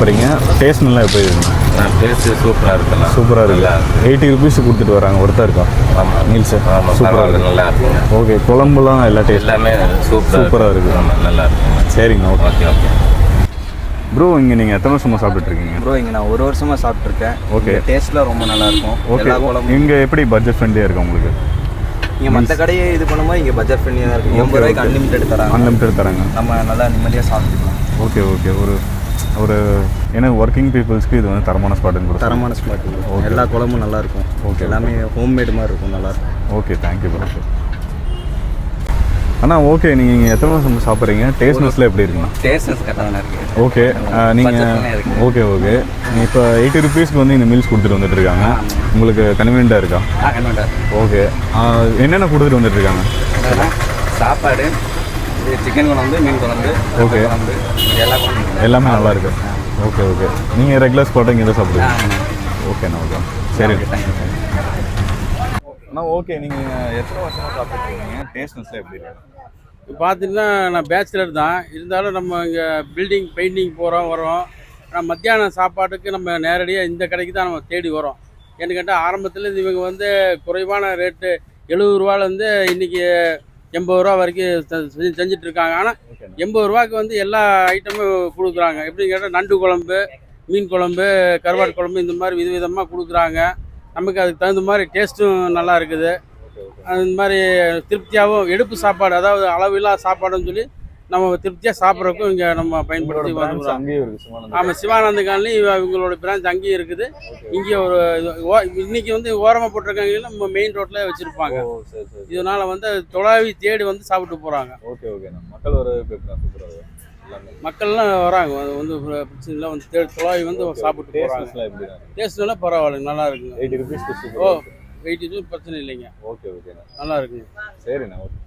போகிறீங்க டேஸ்ட் நல்லா எப்படி இருக்குங்க நான் டேஸ்ட்டு சூப்பராக இருக்குண்ணா. சூப்பராக நல்லா இருக்கு. எயிட்டி ருபீஸ் கொடுத்துட்டு வராங்க. ஒருத்தர் இருக்கா? ஆமாம் மீல்ஸ் சூப்பராக இருக்கு. நல்லா இருக்குங்க ஓகே குழம்புலாம் எல்லா டேஸ்ட் எல்லாமே சூப்பராக சூப்பரா இருக்கு. ஆமாம் நல்லா இருக்கு. சரிங்க ஓகே ஓகே ஓகே ப்ரோ இங்கே நீங்கள் எத்தனை வருஷமாக சாப்பிட்டுட்டு இருக்கீங்க? ப்ரோ இங்கே நான் ஒரு வருஷமாக சாப்பிட்ருக்கேன் Okay. டேஸ்ட்லாம் ரொம்ப நல்லா இருக்கும். ஓகே இங்கே எப்படி பட்ஜெட் ஃப்ரெண்ட்லியாக இருக்கு உங்களுக்கு? இங்கே மற்ற கடையை இது பண்ணும்போது இங்கே பட்ஜெட் ஃப்ரெண்ட்லியாக தான் இருக்குது எண்பது ரூபாய்க்கு அன்லிமிட்டட் தராங்க. அன்லிமிட்டட் தராங்க. நம்ம நல்லா நிம்மதியாக சாப்பிட்டுக்கலாம். ஓகே ஓகே ஒரு ஒரு ஏன்னா ஒர்க்கிங் பீப்புள்ஸ்க்கு இது வந்து தரமான ஸ்பாட்னு கூட தரமான ஸ்பாட் எல்லா குழம்பும் நல்லா இருக்கும் Okay. எல்லாமே ஹோம்மேடு மாதிரி இருக்கும் நல்லா இருக்கும் ஓகே தேங்க்யூ ப்ரோ அண்ணா ஓகே நீங்கள் இங்கே எத்தனை வருஷம் சாப்பிட்றீங்க? டேஸ்ட்னஸில் எப்படி இருக்குண்ணா? டேஸ்ட் கரெக்டாக இருக்கு. ஓகே நீங்கள். ஓகே ஓகே இப்போ எயிட்டி ருபீஸ்க்கு வந்து இந்த மீல்ஸ் கொடுத்துட்டு வந்துட்டு இருக்காங்க. உங்களுக்கு கன்வீனியண்ட்டாக இருக்கா? ஓகே என்னென்ன கொடுத்துட்டு வந்துட்டு இருக்காங்க? சாப்பாடு சிக்கன் குழம்பு மீன் குழம்பு Okay. குழம்பு இது எல்லா குழம்பு எல்லாமே நல்லா இருக்கு. ஓகே ஓகே நீங்கள் ரெகுலர் ஸ்பாட்டை இங்கே தான் சாப்பிடுவீங்க. ஓகேண்ணா ஓகே சரி. தேங்க்யூ அண்ணா ஓகே நீங்கள் எத்தனை வருஷமாக சாப்பிட்டு இருக்கீங்க? டேஸ்ட்னஸில் எப்படி இருக்கு? பார்த்தீங்கன்னா நான் பேச்சுலர் தான். இருந்தாலும் நம்ம இங்கே பில்டிங் பெயிண்டிங் போகிறோம் வரோம் ஆனால் மத்தியான சாப்பாட்டுக்கு நம்ம நேரடியாக இந்த கடைக்கு தான் நம்ம தேடி வரோம் ஏன்னு கேட்டால் ஆரம்பத்தில் இவங்க வந்து குறைவான ரேட்டு எழுபது ரூபாலேருந்து இன்றைக்கி எண்பது ரூபா வரைக்கும் செஞ்சுட்டு இருக்காங்க ஆனால் எண்பது ரூபாய்க்கு வந்து எல்லா ஐட்டமும் கொடுக்குறாங்க. எப்படின்னு கேட்டால் நண்டு குழம்பு மீன் குழம்பு கருவாட்டு குழம்பு இந்த மாதிரி விதவிதமாக கொடுக்குறாங்க. நமக்கு அதுக்கு தகுந்த மாதிரி டேஸ்ட்டும் நல்லா இருக்குது. அந்த மாதிரி திருப்தியாகவும் எடுப்பு சாப்பாடு அதாவது அளவில்லா சாப்பாடுன்னு சொல்லி நம்ம திருப்தியாக சாப்பிட்றதுக்கும் இங்கே நம்ம பயன்படுத்தி வந்துக்கிறோம் இருக்கு ஆமாம் சிவானந்த காலனி இவங்களோட பிரான்ச் அங்கேயும் இருக்குது. இங்கே ஒரு இன்னைக்கு வந்து ஓரமாக போட்டிருக்காங்க நம்ம மெயின் ரோட்டில் வச்சுருப்பாங்க. இதனால வந்து தொலாவி தேடி வந்து சாப்பிட்டு போகிறாங்க ஓகே ஓகேண்ணா மக்கள் எல்லாமே. மக்கள்லாம் வராங்க. வந்து பிரச்சனை இல்லை. வந்து தேடி தொலாவி வந்து சாப்பிட்டு போகிறாங்க டேஸ்ட்லாம் பரவாயில்ல நல்லா இருக்குங்க. எயிட்டி ருபீஸ்க்கு ஓ வெயிட் இது பிரச்சனை இல்லைங்க. ஓகே ஓகேண்ணா நல்லா இருக்குங்க. சரிண்ணா ஓகே